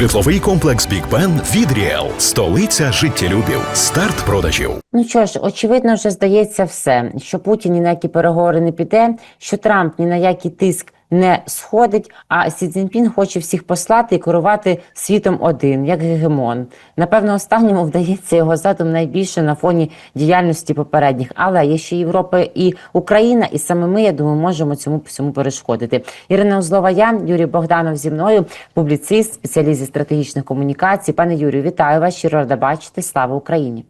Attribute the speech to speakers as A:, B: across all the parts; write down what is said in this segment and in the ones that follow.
A: Житловий комплекс Бік Бен від Ріел. Столиця життєлюбів. Старт продажів.
B: Ну що ж, очевидно, вже здається все, що Путін ні на які переговори не піде, що Трамп ні на який тиск не сходить, а Сі Цзіньпін хоче всіх послати і керувати світом один, як гегемон. Напевно, останньому вдається його задум найбільше на фоні діяльності попередніх. Але є ще Європа і Україна, і саме ми, я думаю, можемо цьому всьому перешкодити. Ірина Узлова, я, Юрій Богданов зі мною, публіцист, спеціаліст зі стратегічних комунікацій. Пане Юрію, вітаю вас. Щиро рада бачити. Слава Україні!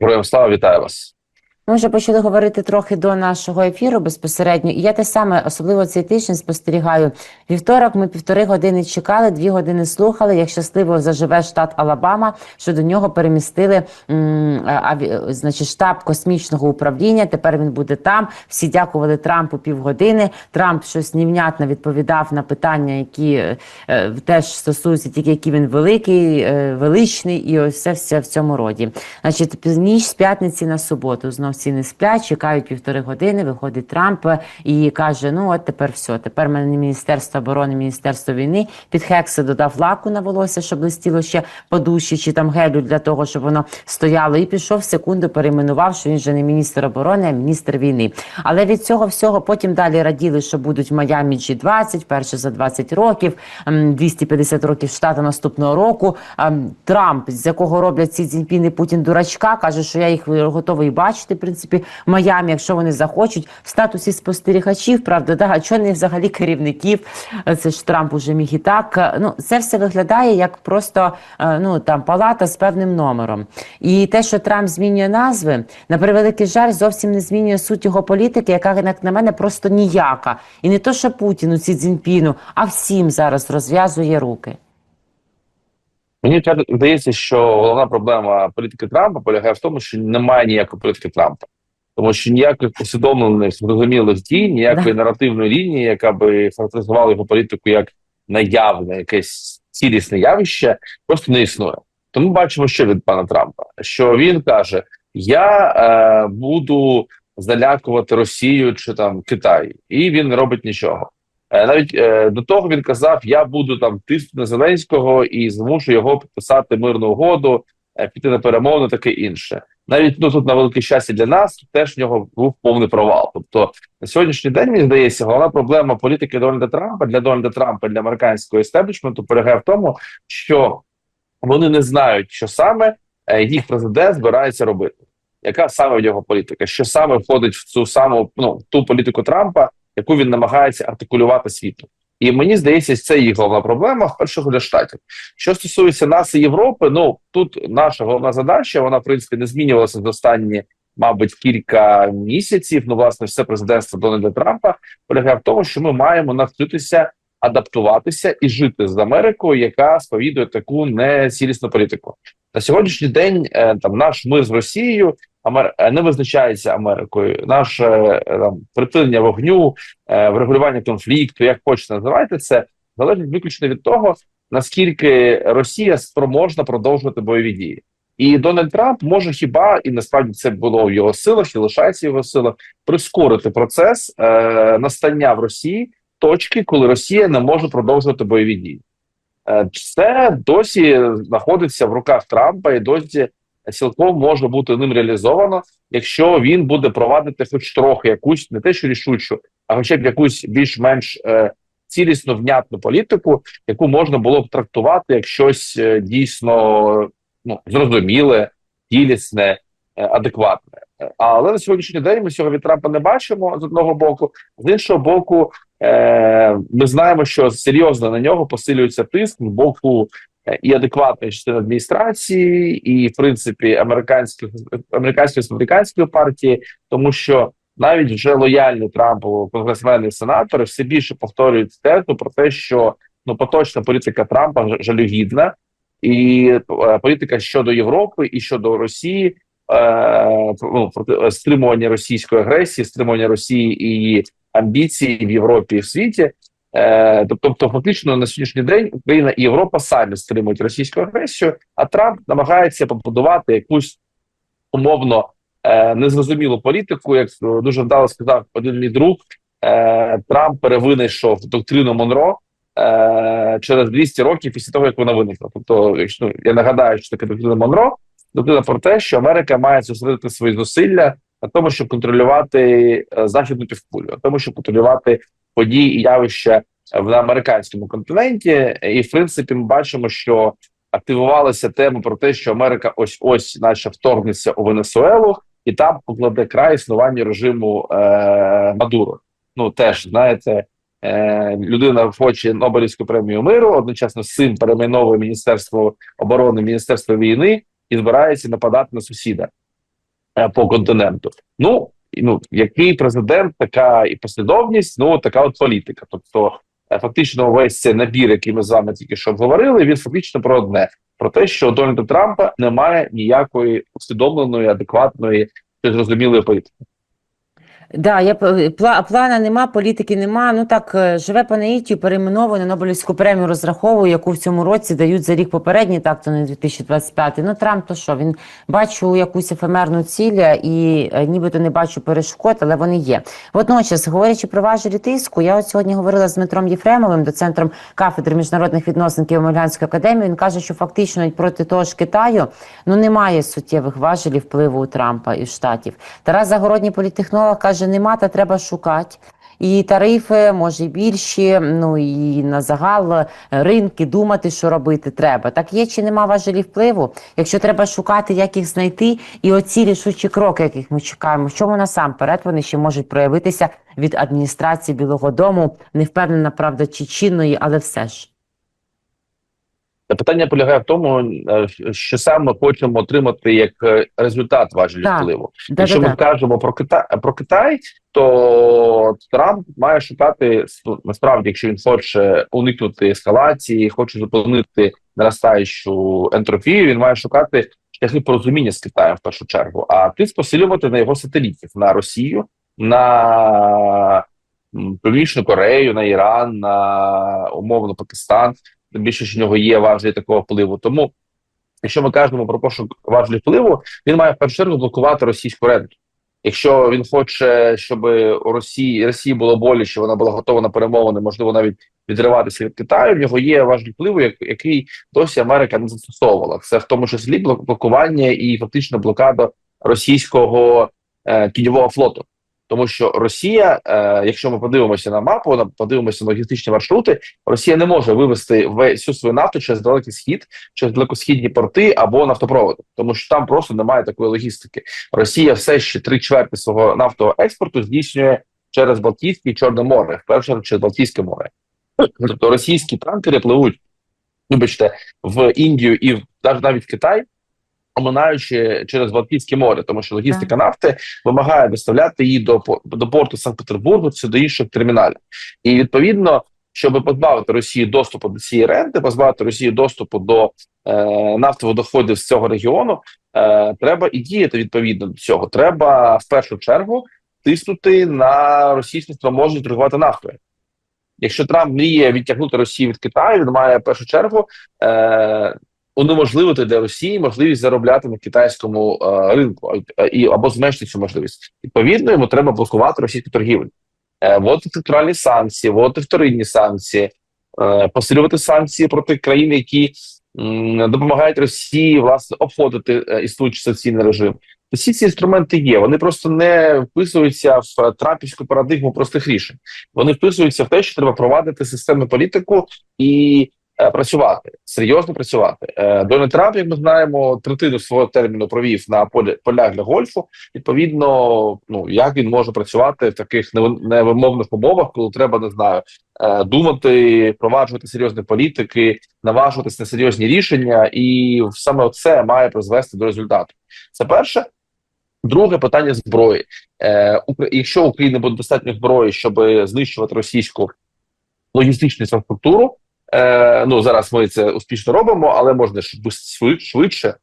C: Героям слава вітаю вас.
B: Ми вже почали говорити трохи до нашого ефіру безпосередньо. І я те саме, особливо цей тиждень, спостерігаю. Вівторок ми півтори години чекали, дві години слухали. Як щасливо заживе штат Алабама, що до нього перемістили м, аві, значить, штаб космічного управління. Тепер він буде там. Всі дякували Трампу півгодини. Трамп щось невнятно відповідав на питання, які е, теж стосуються тільки які він великий, е, величний, і ось все, все в цьому роді. Значить, ніч з п'ятниці на суботу знов всі не сплять, чекають півтори години. Виходить Трамп і каже: Ну от тепер все. Тепер мене міністерство оборони, міністерство війни під хекси додав лаку на волосся, щоб блистіло ще по душі, чи там гелю для того, щоб воно стояло. І пішов секунду, перейменував, що він вже не міністр оборони, а міністр війни. Але від цього всього потім далі раділи, що будуть в Майамі G20, перше за 20 років, 250 років штату наступного року. Трамп, з якого роблять ці Цзіньпін і Путін дурачка, каже, що я їх готовий бачити принципі в Майамі, якщо вони захочуть, в статусі спостерігачів, правда, да, а чого не взагалі керівників. Це ж Трамп уже міг і так. Ну, це все виглядає як просто ну там палата з певним номером. І те, що Трамп змінює назви, на превеликий жаль, зовсім не змінює суть його політики, яка як на мене просто ніяка. І не то, що Путіну, Сі Цзіньпіну, а всім зараз розв'язує руки.
C: Мені здається, що головна проблема політики Трампа полягає в тому, що немає ніякої політики Трампа, тому що ніяких усвідомлених зрозумілих дій, ніякої наративної лінії, яка би характеризувала його політику як наявне, якесь цілісне явище, просто не існує. Тому бачимо, що від пана Трампа, що він каже: Я е, буду залякувати Росію чи там Китай, і він не робить нічого. Навіть е, до того він казав: я буду там тиснути на Зеленського і змушу його підписати мирну угоду, е, піти на перемовини, таке інше. Навіть ну тут на велике щастя для нас теж в нього був повний провал. Тобто на сьогоднішній день мені здається, головна проблема політики Дональда Трампа для Дональда Трампа для американського естеблішменту полягає в тому, що вони не знають, що саме е, їх президент збирається робити. Яка саме в нього політика? Що саме входить в цю саму ну ту політику Трампа? Яку він намагається артикулювати світу. І мені здається, це їх головна проблема в першого для штатів. Що стосується нас і Європи, ну тут наша головна задача, вона в принципі не змінювалася за останні, мабуть, кілька місяців. Ну, власне, все президентство Дональда Трампа полягає в тому, що ми маємо навчитися адаптуватися і жити з Америкою, яка сповідує таку нецілісну політику. На сьогоднішній день е, там наш мир з Росією Амер... Е, не визначається Америкою. Наше е, там припинення вогню, врегулювання конфлікту, як хочете називайте це, залежить виключно від того, наскільки Росія спроможна продовжувати бойові дії. І Дональд Трамп може хіба і насправді це було в його силах і лишається в його силах прискорити процес е, настання в Росії точки, коли Росія не може продовжувати бойові дії. Е, це досі знаходиться в руках Трампа і досі цілком може бути ним реалізовано, якщо він буде провадити хоч трохи якусь не те, що рішучу, а хоча б якусь більш-менш е, цілісно внятну політику, яку можна було б трактувати як щось е, дійсно ну, зрозуміле, цілісне, е, адекватне. Але на сьогоднішній день ми цього від Трампа не бачимо з одного боку, з іншого боку, е, ми знаємо, що серйозно на нього посилюється тиск з боку і адекватної частини адміністрації, і в принципі американської американської республіканської партії, тому що навіть вже лояльні Трампу конгресмени і сенатори все більше повторюють тезу про те, що ну поточна політика Трампа жалюгідна, і е, політика щодо Європи і щодо Росії. Е, ну, стримування російської агресії, стримування Росії і її амбіції в Європі і в світі тобто, фактично на сьогоднішній день Україна і Європа самі стримують російську агресію, а Трамп намагається побудувати якусь умовно е, незрозумілу політику. Як дуже вдало сказав один мій друг, е, Трамп перевинайшов доктрину Монро, е, через 200 років після того, як вона виникла. Тобто, якщо ну, я нагадаю, що таке доктрина Монро, доктрина про те, що Америка має зосередити свої зусилля на тому, щоб контролювати е, західну півкулю, на тому, щоб контролювати події і явища в американському континенті. І в принципі, ми бачимо, що активувалася тема про те, що Америка ось ось, наче вторгнеться у Венесуелу, і там покладе край існуванню режиму е, Мадуро. Ну теж знаєте, е, людина хоче Нобелівську премію миру, одночасно цим перейменовує Міністерство оборони, Міністерство війни і збирається нападати на сусіда е, по континенту. Ну ну який президент, така і послідовність, ну така от політика. Тобто, е, фактично, весь цей набір, який ми з вами тільки що обговорили, він фактично про одне: про те, що у Дональда Трампа немає ніякої усвідомленої, адекватної зрозумілої політики.
B: Да, я пла, плана нема, політики нема. Ну так е, живе по наїттю, перейменовує Нобелівську премію розраховує, яку в цьому році дають за рік попередній, так то не 2025. Ну Трамп то що він бачу якусь ефемерну ціль і е, нібито не бачу перешкод, але вони є. Водночас, говорячи про важелі тиску, я от сьогодні говорила з Дмитром Єфремовим, доцентром кафедри міжнародних відносин Києво-Могилянської академії. Він каже, що фактично проти того ж Китаю ну немає суттєвих важелів впливу у Трампа і штатів. Тарас Загородній політтехнолог каже, нема, та треба шукати. І тарифи, може, і більші, ну і на загал е, ринки думати, що робити треба. Так є чи нема важелів впливу? Якщо треба шукати, як їх знайти, і оці рішучі кроки, яких ми чекаємо, в чому насамперед вони ще можуть проявитися від адміністрації Білого Дому, не впевнена, правда, чи чинної, але все ж.
C: Та Питання полягає в тому, е, що саме хочемо отримати як е, результат важелів
B: Так.
C: впливу. Якщо ми кажемо про Китай про Китай, то Трамп має шукати насправді, якщо він хоче уникнути ескалації, хоче зупинити наростаючу ентропію, він має шукати шляхи порозуміння з Китаєм в першу чергу, а тиск посилювати на його сателітів на Росію, на Північну Корею, на Іран, на умовно Пакистан. Тим більше що в нього є важелі такого впливу. Тому, якщо ми кажемо про пошук важелів впливу, він має в першу чергу блокувати російську ренту. Якщо він хоче, щоб у Росії Росії було боляче, вона була готова на перемовини, можливо, навіть відриватися від Китаю. В нього є важливий впливу, як- який досі Америка не застосовувала. Це в тому числі блок- блокування і фактично блокада російського е, тіньового флоту. Тому що Росія, е, якщо ми подивимося на мапу, на- подивимося на логістичні маршрути, Росія не може вивести всю свою нафту через далекий схід, через далекосхідні порти або нафтопроводи, тому що там просто немає такої логістики. Росія все ще три чверти свого нафтового експорту здійснює через Балтійське і Чорне море, в першу чергу через Балтійське море. Тобто російські танкери пливуть, вибачте, в Індію і навіть навіть в Китай, оминаючи через Балтійське море, тому що логістика нафти вимагає доставляти її до до порту Санкт-Петербургу чи до інших терміналів. І відповідно, щоб позбавити Росію доступу до цієї ренти, позбавити Росію доступу до е, нафтових доходів з цього регіону, е, треба і діяти відповідно до цього. Треба в першу чергу тиснути на російську спроможність торгувати нафтою. Якщо Трамп мріє відтягнути Росію від Китаю, він має в першу чергу е, унеможливити для Росії можливість заробляти на китайському е, ринку і або зменшити цю можливість. Відповідно, йому треба блокувати російську торгівлю. Е, вводити секторальні санкції, вводити вторинні санкції, е, посилювати санкції проти країн, які допомагають Росії власне обходити існуючий санкційний режим. Всі ці інструменти є. Вони просто не вписуються в трампівську парадигму простих рішень. Вони вписуються в те, що треба провадити системну політику і працювати серйозно працювати. Е, Дональд Трамп, як ми знаємо, третину свого терміну провів на полі полях для гольфу. Відповідно, ну як він може працювати в таких неви- невимовних умовах, коли треба не знаю е, думати, впроваджувати серйозні політики, наважуватись на серйозні рішення, і саме це має призвести до результату. Це перше. Друге питання зброї. Е, якщо у України буде достатньо зброї, щоб знищувати російську логістичну інфраструктуру, е, ну зараз ми це успішно робимо, але можна швидше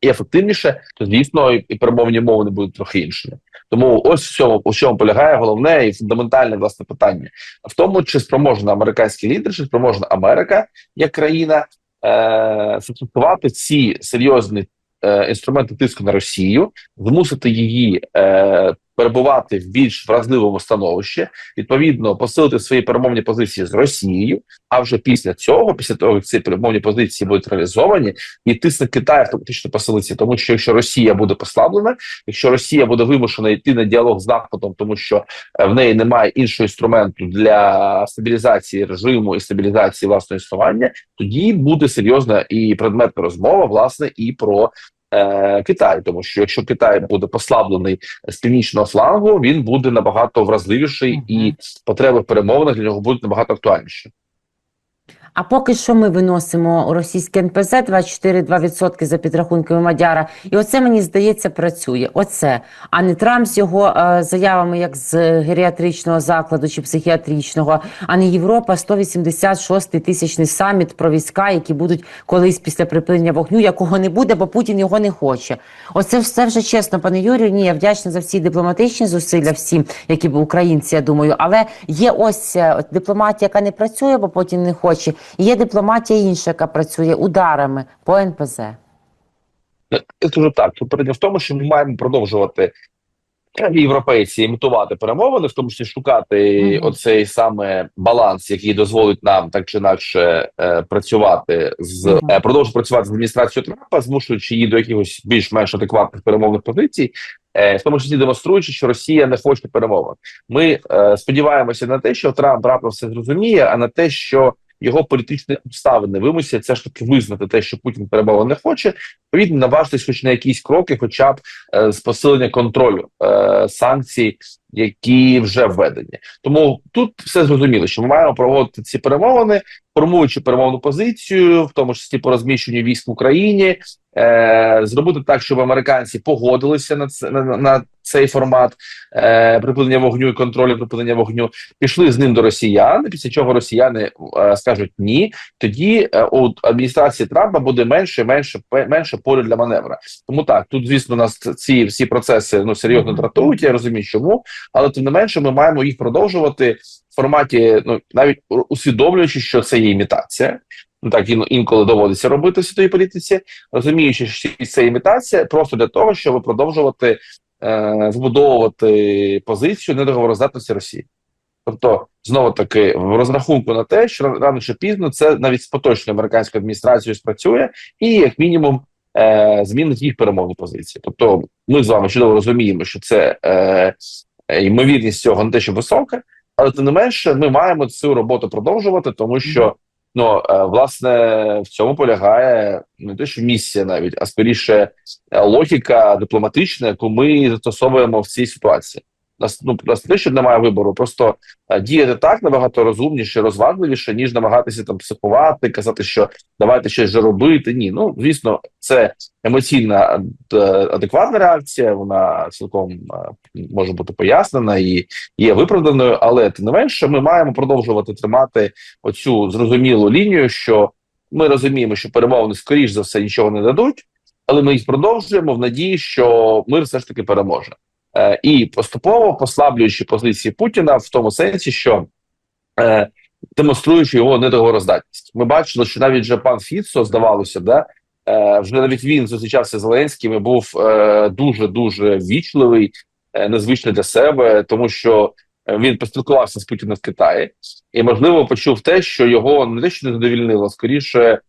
C: і ефективніше, то звісно, і перемовні мови не будуть трохи іншими. Тому ось в цьому у чому полягає головне і фундаментальне власне питання в тому, чи спроможна американський лідер, чи спроможна Америка як країна е, застосувати ці серйозні е, інструменти тиску на Росію, змусити її е, перебувати в більш вразливому становищі, відповідно, посилити свої перемовні позиції з Росією. А вже після цього, після того як ці перемовні позиції будуть реалізовані, і тиск на Китай автоматично посилиться, тому що якщо Росія буде послаблена, якщо Росія буде вимушена йти на діалог з Заходом, тому що е, в неї немає іншого інструменту для стабілізації режиму і стабілізації власного існування, тоді буде серйозна і предметна розмова, власне, і про. Е, Китай, тому що якщо Китай буде послаблений з північного флангу, він буде набагато вразливіший, і потреби в перемовинах для нього будуть набагато актуальніші.
B: А поки що ми виносимо російське НПЗ 24,2% за підрахунками Мадяра. І оце мені здається працює. Оце, а не Трамп з його е, заявами, як з геріатричного закладу чи психіатричного, а не Європа 186 тисячний саміт про війська, які будуть колись після припинення вогню, якого не буде, бо Путін його не хоче. Оце все вже чесно, пане Юрію. Ні, я вдячна за всі дипломатичні зусилля, всім, які б українці, я думаю. Але є ось е, дипломатія, яка не працює, бо Путін не хоче. Є дипломатія інша, яка працює ударами по НПЗ.
C: Я скажу так: питання в тому, що ми маємо продовжувати європейці імітувати перемовини, в тому числі шукати
B: Мгм.
C: оцей саме баланс, який дозволить нам так чи інакше е, працювати з
B: Мгм.
C: е, продовжувати працювати з адміністрацією Трампа, змушуючи її до якихось більш-менш адекватних перемовних позицій, е, в тому числі демонструючи, що Росія не хоче перемовин. Ми е, сподіваємося на те, що Трамп раптом все зрозуміє, а на те, що його політичні обставини вимусять все ж таки визнати те, що Путін перемовин не хоче, відповідно наважитись хоч на якісь кроки, хоча б е, з посилення контролю е, санкцій, які вже введені. Тому тут все зрозуміло, що ми маємо проводити ці перемовини, формуючи перемовну позицію, в тому числі по розміщенню військ в Україні, е, зробити так, щоб американці погодилися на це на, на цей формат е, припинення вогню і контролю припинення вогню, пішли з ним до росіян. Після чого росіяни е, скажуть ні, тоді е, у адміністрації Трампа буде менше, менше, менше поля для маневра. Тому так тут, звісно, нас ці всі процеси ну серйозно дратують. Я розумію, чому, але тим не менше, ми маємо їх продовжувати форматі, ну навіть усвідомлюючи, що це є імітація. Ну так ін- інколи доводиться робити в світовій політиці, розуміючи, що це імітація, просто для того, щоб продовжувати е, збудовувати позицію недоговороздатності Росії. Тобто, знову таки, в розрахунку на те, що рано чи пізно це навіть з поточною американською адміністрацією спрацює, і як мінімум е, змінить їх перемовні позиції. Тобто, ми з вами чудово розуміємо, що це е, ймовірність цього не те, що висока, але тим не менше, ми маємо цю роботу продовжувати, тому що ну е, власне в цьому полягає не те, що місія навіть, а скоріше е, логіка дипломатична, яку ми застосовуємо в цій ситуації. Нас ну нас не що немає вибору, просто е, діяти так набагато розумніше, розважливіше, ніж намагатися там психувати, казати, що давайте щось же робити. Ні, ну звісно, це емоційна е, адекватна реакція. Вона цілком е, може бути пояснена і є виправданою, але тим не менше, ми маємо продовжувати тримати оцю зрозумілу лінію, що ми розуміємо, що перемовини скоріш за все нічого не дадуть, але ми їх продовжуємо в надії, що мир все ж таки переможе. Е, і поступово послаблюючи позиції Путіна в тому сенсі, що е, демонструючи його недоговороздатність. Ми бачили, що навіть вже пан Фіцо, здавалося, да, е, вже навіть він зустрічався з Зеленським і був дуже дуже вічливий, незвичний для себе, тому що він поспілкувався з Путіним в Китаї, і можливо почув те, що його не те, що не задовільнило, скоріше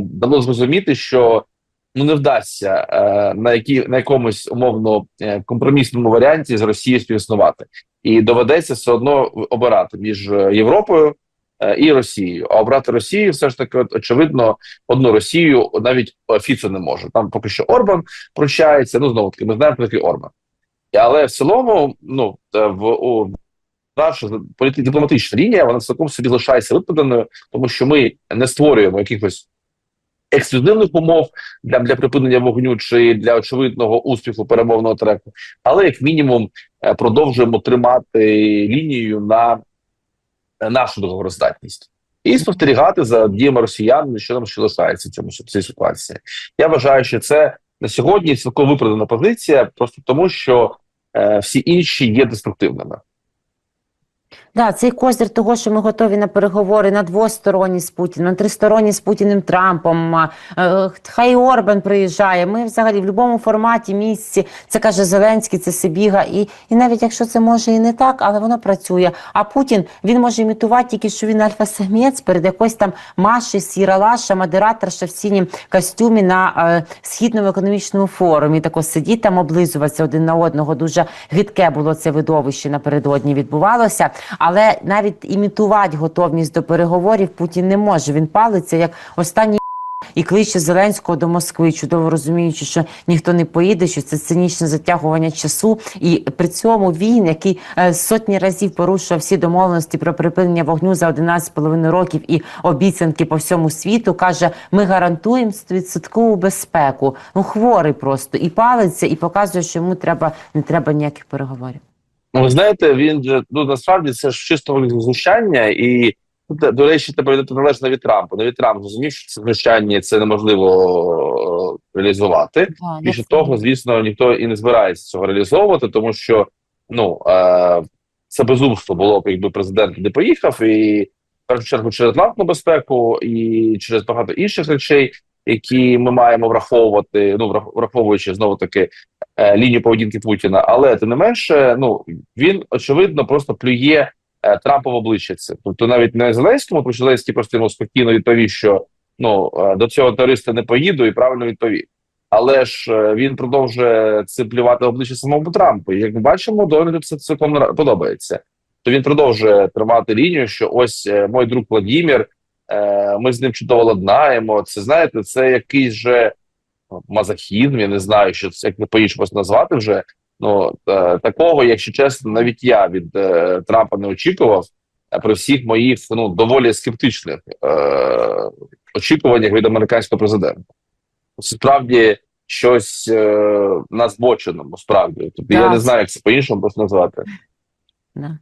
C: дало зрозуміти, що ну не вдасться е, на які на якомусь умовно е, компромісному варіанті з Росією співіснувати, і доведеться все одно обирати між Європою е, і Росією. А обрати Росію все ж таки, очевидно, одну Росію навіть е, Фіцо не може. Там поки що Орбан прощається. Ну знову таки, ми знаємо про такий Орбан. Але в цілому, ну е, в у, наша дипломатична лінія вона цілком собі залишається виправданою, тому що ми не створюємо якихось ексклюзивних умов для, для припинення вогню чи для очевидного успіху перемовного треку, але як мінімум е, продовжуємо тримати лінію на е, нашу договороздатність і спостерігати за діями росіян, що нам ще лишається цьому в цій ситуації. Я вважаю, що це на сьогодні цілком виправдана позиція, просто тому що е, всі інші є деструктивними.
B: Да, цей козир того, що ми готові на переговори на двосторонні з Путіним, на тристоронні з Путіним Трампом. е, Хай Орбан приїжджає. Ми взагалі в будь-якому форматі місці. Це каже Зеленський, це Сибіга. І, і навіть якщо це може і не так, але воно працює. А Путін він може імітувати тільки, що він альфа-самець перед якоюсь там Маші, Сіралаша, модераторша в синім костюмі на е, східному економічному форумі. Тако сидіть там, облизуватися один на одного. Дуже гидке було це видовище напередодні відбувалося. Але навіть імітувати готовність до переговорів Путін не може. Він палиться як останній і кличе Зеленського до Москви, чудово розуміючи, що ніхто не поїде, що це цинічне затягування часу. І при цьому він, який е, сотні разів порушував всі домовленості про припинення вогню за 11,5 років і обіцянки по всьому світу, каже: ми гарантуємо 100% безпеку. Ну хворий просто і палиться, і показує, що йому треба не треба ніяких переговорів.
C: Ну, ви знаєте, він же ну насправді це ж чисто знущання, і до речі, треба віддати належно від Трампа. Навіть Трамп зрозумів, що це знущання це неможливо е, реалізувати. Більше того, звісно, ніхто і не збирається цього реалізовувати, тому що ну е, це безумство було б, якби президент не поїхав, і в першу чергу через атлантну безпеку і через багато інших речей, які ми маємо враховувати. Ну врах- враховуючи знову таки е, лінію поведінки Путіна. Але тим не менше, ну він очевидно просто плює е, Трампа в обличчя це. Тобто, навіть не Зеленському, тому що Зеленський просто йому спокійно відповів, що ну е, до цього терориста не поїду, і правильно відповів. Але ж він продовжує це плювати в обличчя самому Трампу. І як ми бачимо, Дональду це цілком подобається. То він продовжує тримати лінію, що ось мой друг Владімір, е, ми з ним чудово ладнаємо. Це знаєте, це якийсь же мазохізм, я не знаю, що це як не по-іншому назвати вже. Ну е, такого, якщо чесно, навіть я від е, Трампа не очікував при всіх моїх ну доволі скептичних е, очікуваннях від американського президента. Це справді щось е, на збоченому, справді. Тобто я не знаю, як це по-іншому просто назвати.
B: Да.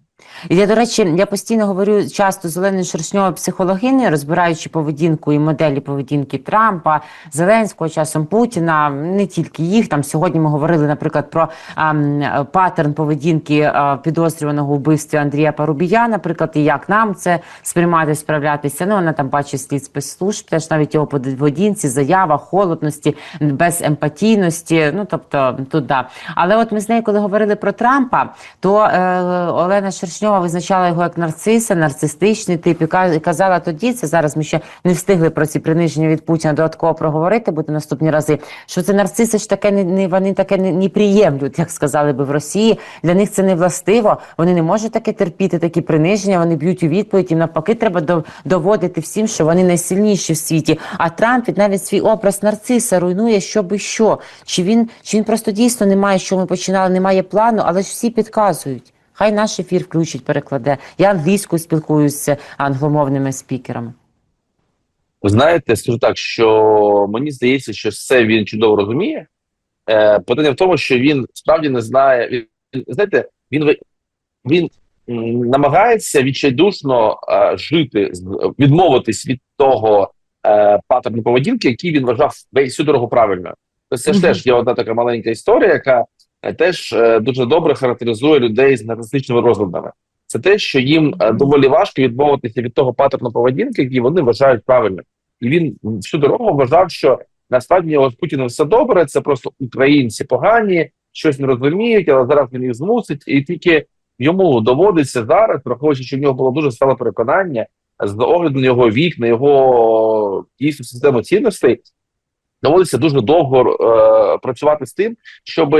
B: Я, до речі, я постійно говорю часто з Оленою Шершньовою психологинею, розбираючи поведінку і моделі поведінки Трампа, Зеленського, часом Путіна, не тільки їх. Там сьогодні ми говорили, наприклад, про ам, е, паттерн поведінки а, підозрюваного у вбивстві Андрія Парубія, наприклад, і як нам це сприймати, справлятися. Ну, вона там бачить слід спецслужб, теж навіть його поведінці, заява, холодності, беземпатійності. Ну, тобто, тут да. Але от ми з нею, коли говорили про Трампа, то е, Олена Шершньова визначала його як нарциса, нарцистичний тип, і казала тоді, це зараз ми ще не встигли про ці приниження від Путіна додатково проговорити, буде наступні рази, що це нарциси ж таке не, не вони таке не, не приємлють, як сказали би в Росії. Для них це не властиво. Вони не можуть таке терпіти, такі приниження. Вони б'ють у відповідь. Їм навпаки, треба до- доводити всім, що вони найсильніші в світі. А Трамп від навіть свій образ нарциса руйнує, що би що. Чи він чи він просто дійсно не має, що ми починали, немає плану, але ж всі підказують. Хай наш ефір включить, перекладе. Я англійською спілкуюся з англомовними спікерами.
C: Ви знаєте, скажу так, що мені здається, що все він чудово розуміє. Е, питання в тому, що він справді не знає. Він, знаєте, він, він намагається відчайдушно е, жити, відмовитись від того е, паттерну поведінки, який він вважав всю дорогу правильною. Тобто Це ж теж є одна така маленька історія, яка теж е, дуже добре характеризує людей з нарцистичними розладами. Це те, що їм е, доволі важко відмовитися від того паттерну поведінки, який вони вважають правильним. І він всю дорогу вважав, що насправді з Путіним все добре, це просто українці погані, щось не розуміють, але зараз він їх змусить, і тільки йому доводиться зараз, враховуючи, що в нього було дуже стале переконання з огляду на його вік, на його дійсну систему цінностей, доводиться дуже довго е, працювати з тим, щоб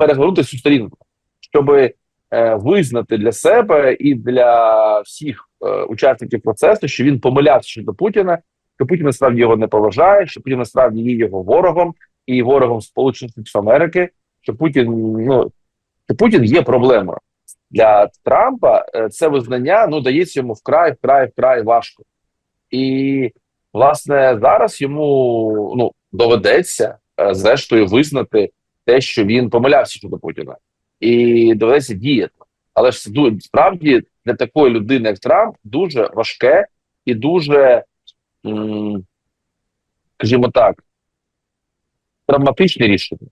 C: перегорнути цю сторінку, щоб е, визнати для себе і для всіх е, учасників процесу, що він помилявся щодо Путіна, що Путін насправді його не поважає, що Путін насправді є його ворогом і ворогом Сполучених Штатів Америки, що Путін ну що Путін є проблемою для Трампа. е, Це визнання ну дається йому вкрай, вкрай, вкрай важко. І власне зараз йому ну доведеться е, зрештою визнати те, що він помилявся щодо Путіна, і доведеться діяти. Але ж справді для такої людини, як Трамп, дуже важке і дуже, м, скажімо так, травматичне рішення.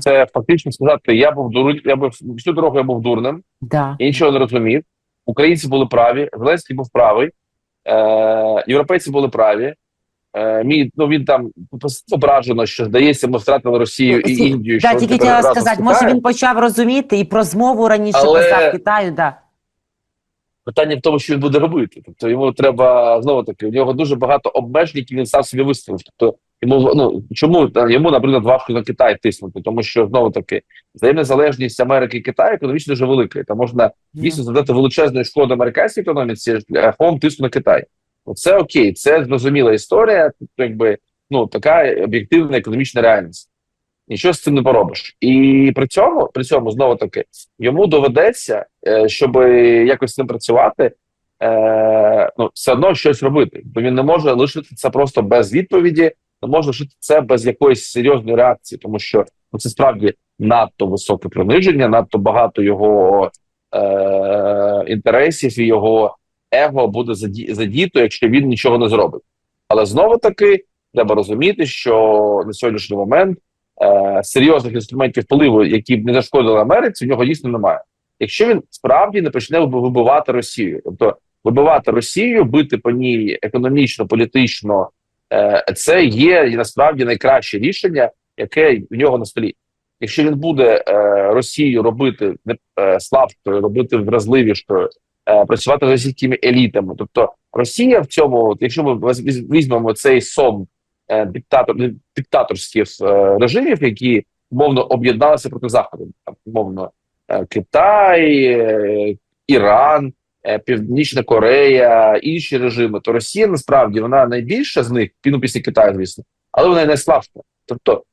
C: Це фактично сказати: я був дур... я був всю дорогу я був дурним,
B: Да.
C: я нічого не розумів. українці були праві, Зеленський був правий, е, європейці були праві. Е, мій, ну він там ображено, що здається, ми втратили Росію і Індію.
B: Да,
C: що
B: тільки хотіла сказати, може він почав розуміти і про змову раніше
C: Але-
B: казав Китаю, да.
C: Питання в тому, що він буде робити. Тобто йому треба знову таки, у нього дуже багато обмежень, які він сам собі виставив. Тобто йому ну чому йому, наприклад, важко на Китай тиснути, тому що знову таки взаємна залежність Америки і Китаю економічно дуже велика. І Там можна дійсно завдати величезної шкоди американській економіці шляхом тиску на Китай. Це окей, це зрозуміла історія. Тобто, якби ну така об'єктивна економічна реальність. Нічого з цим не поробиш. І при цьому, при цьому знову таки, йому доведеться, е, щоб якось з ним працювати, е, ну все одно щось робити. Бо він не може лишити це просто без відповіді, не може лишити це без якоїсь серйозної реакції, тому що ну, це справді надто високе приниження, надто багато його е, інтересів і його его буде заді- задіто, якщо він нічого не зробить. Але знову таки треба розуміти, що на сьогоднішній момент е, серйозних інструментів впливу, які б не зашкодили Америці, в нього дійсно немає. Якщо він справді не почне виб- вибивати Росію, тобто вибивати Росію, бити по ній економічно, політично, е, це є насправді найкраще рішення, яке в нього на столі. Якщо він буде е, Росію робити не е, слабкою, робити вразливішою, працювати з російськими елітами, тобто Росія в цьому, якщо ми віз- віз- візьмемо цей сон е, диктатор диктаторських е, режимів, які мовно об'єдналися проти заходу, мовно е, Китай, е, Іран, е, Північна Корея, інші режими, то Росія насправді вона найбільша з них, ну, після Китаю, звісно, але вона найслабша. Тобто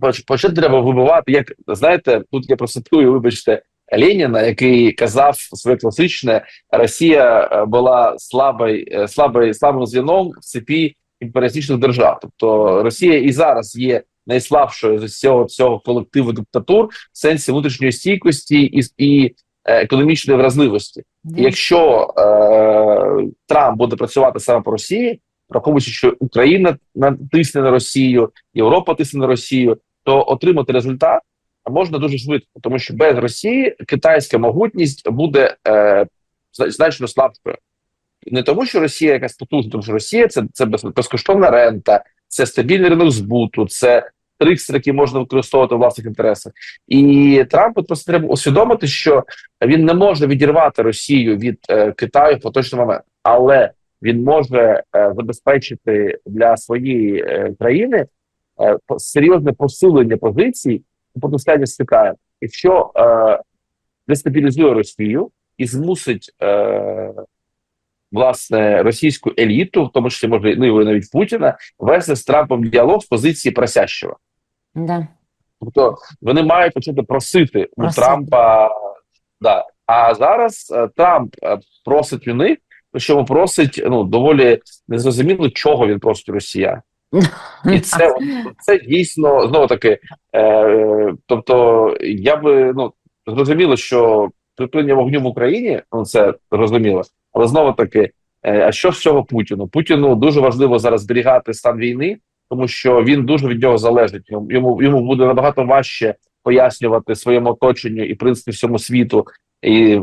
C: поч- почати треба вибивати, як знаєте, тут я процитую, вибачте. Леніна, який казав своє класичне Росія е, була слабий, е, слабий, слабим звіном в цепі імперіалістичних держав. Тобто Росія і зараз є найслабшою з цього цього колективу диктатур в сенсі внутрішньої стійкості і, і е, економічної вразливості. І якщо е, Трамп буде працювати саме по Росії, враховуючи, що Україна натисне на Росію, Європа тисне на Росію, то отримати результат можна дуже швидко, тому що без Росії китайська могутність буде е, значно слабкою. Не тому, що Росія якась потужна, тому що Росія це, це безкоштовна рента, це стабільний ринок збуту, це трикс, який можна використовувати в власних інтересах. І Трампу просто треба усвідомити, що він не може відірвати Росію від е, Китаю в поточний момент, але він може е, забезпечити для своєї е, країни е, серйозне посилення позицій з Китаєм, якщо е, дестабілізує Росію і змусить е, власне російську еліту, в тому числі можливо і навіть Путіна, вести з Трампом діалог з позиції просящого.
B: Да.
C: Тобто вони мають почати просити у Трампа. Да. А зараз е, Трамп е, просить у них, причому просить ну доволі незрозуміло, чого він просить у росіян. І це, це дійсно знову таки. Е, тобто, я би ну зрозуміло, що припинення вогню в Україні, ну це зрозуміло, але знову таки, е, а що з цього Путіну? Путіну дуже важливо зараз зберігати стан війни, тому що він дуже від нього залежить. Йому йому, йому буде набагато важче пояснювати своєму оточенню і в принципі всьому світу. І,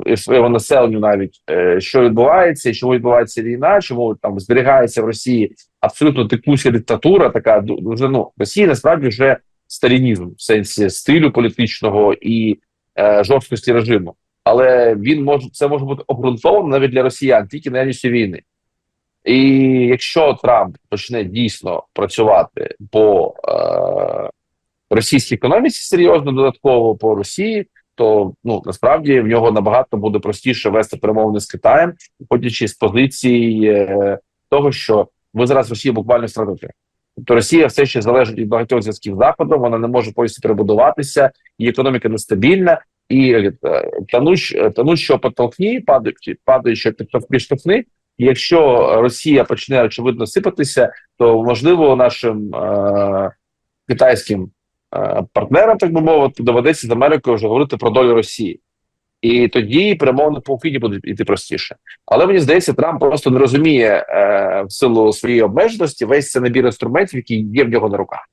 C: населенню навіть е, що відбувається, чому відбувається війна, чому там зберігається в Росії абсолютно текуча диктатура, така дуже ну Росія насправді вже сталінізм в сенсі стилю політичного і е, жорсткості режиму. Але він може це може бути обґрунтовано навіть для росіян тільки наявністю війни. І якщо Трамп почне дійсно працювати по е, російській економіці серйозно, додатково по Росії, то ну насправді в нього набагато буде простіше вести перемовини з Китаєм, виходячи з позиції е, того, що ви зараз Росію буквально втратите. Тобто Росія все ще залежить від багатьох зв'язків заходом, вона не може повністю перебудуватися, її економіка нестабільна, і е, тануш, тануш, що потолкні, падають, падають, що підштовхни. Якщо Росія почне очевидно сипатися, то можливо нашим е, китайським е, партнерам, так би мовити, доведеться з Америкою вже говорити про долю Росії. І тоді перемовини по Україні будуть йти простіше. Але мені здається, Трамп просто не розуміє е, в силу своєї обмеженості весь цей набір інструментів, які є в нього на руках.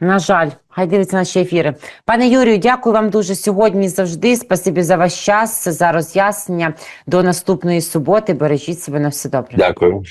B: На жаль, хай дивиться наші ефіри. Пане Юрію, дякую вам дуже сьогодні. Завжди. Спасибі за ваш час, за роз'яснення. До наступної суботи. Бережіть себе на все добре.
C: Дякую.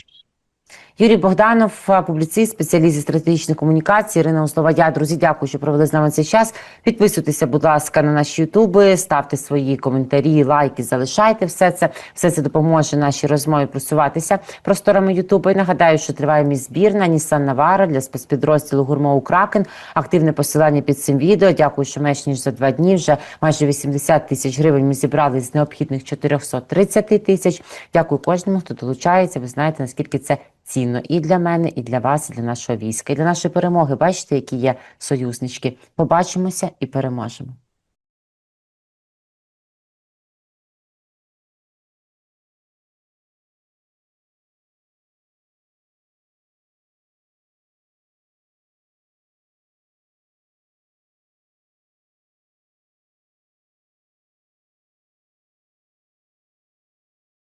B: Юрій Богданов, публіцист, спеціаліст зі стратегічних комунікацій. Ірина Услова. Друзі, дякую, що провели з нами цей час. Підписуйтеся, будь ласка, на наші ютуби, ставте свої коментарі, лайки, залишайте все це. Все це допоможе нашій розмові просуватися просторами Ютубу. І нагадаю, що триває мій збір на Nissan Navara для спецпідрозділу Гурмоу Кракен. Активне посилання під цим відео. Дякую, що менш ніж за два дні вже майже 80 тисяч гривень ми зібрали з необхідних 430 тисяч. Дякую кожному, хто долучається. Ви знаєте, наскільки це цінно і для мене, і для вас, і для нашого війська, і для нашої перемоги. Бачите, які є союзнички. Побачимося і переможемо.